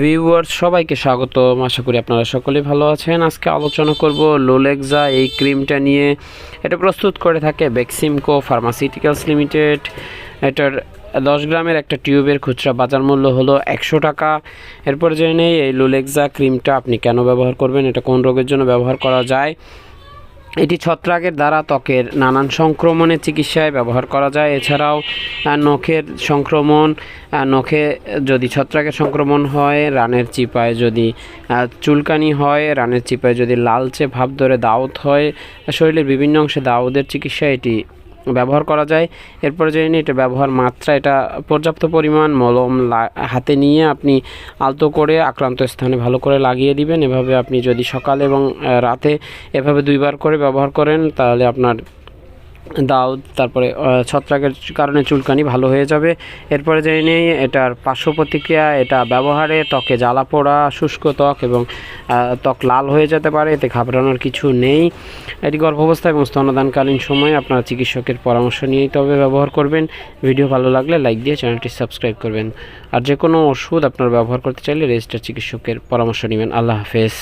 Viewers সবাইকে স্বাগত আশা করি আপনারা সকলে ভালো আছেন। আজকে আলোচনা করব লোলেক্সা এই ক্রিমটা নিয়ে। এটা প্রস্তুত করে থাকে বেক্সিমকো ফার্মাসিউটিক্যালস লিমিটেড এটার দশ গ্রামের একটা টিউবের খুচরা বাজার মূল্য হলো একশো টাকা। এরপর জেনে এই লোলেক্সা ক্রিমটা আপনি কেন ব্যবহার করবেন? এটা কোন রোগের জন্য ব্যবহার করা যায়? এটি ছত্রাকের দ্বারা ত্বকের নানান সংক্রমণের চিকিৎসায় ব্যবহার করা যায়। এছাড়াও নখের সংক্রমণ নখে যদি ছত্রাকের সংক্রমণ হয়, রানের চিপায় যদি চুলকানি হয়, রানের চিপায় যদি লালচে ভাব ধরে দাউদ হয়, শরীরের বিভিন্ন অংশে দাউদের চিকিৎসা এটি ব্যবহার করা যায়। এরপরে জেনে এটা ব্যবহার মাত্রা, এটা পর্যাপ্ত পরিমাণ মলম হাতে নিয়ে আপনি আলতো করে আক্রান্ত স্থানে ভালো করে লাগিয়ে দিবেন। এভাবে আপনি যদি সকালে এবং রাতে এভাবে দুইবার করে ব্যবহার করেন, তাহলে আপনার দাউদ তারপরে ছত্রাকের কারণে চুলকানি ভালো হয়ে যাবে। এরপরে জেনে নিই, এটার পার্শ্ব প্রতিক্রিয়া, এটা ব্যবহারে ত্বকে জ্বালা পোড়া, শুষ্ক ত্বক এবং ত্বক লাল হয়ে যেতে পারে, এতে ঘাবড়ানোর কিছু নেই। এটি গর্ভাবস্থা এবং স্তনদানকালীন সময়ে আপনারা চিকিৎসকের পরামর্শ নিয়েই তবে ব্যবহার করবেন। ভিডিও ভালো লাগলে লাইক দিয়ে চ্যানেলটি সাবস্ক্রাইব করবেন। আর যে কোনো ওষুধ আপনারা ব্যবহার করতে চাইলে রেজিস্টার চিকিৎসকের পরামর্শ নেবেন। আল্লাহ হাফেজ।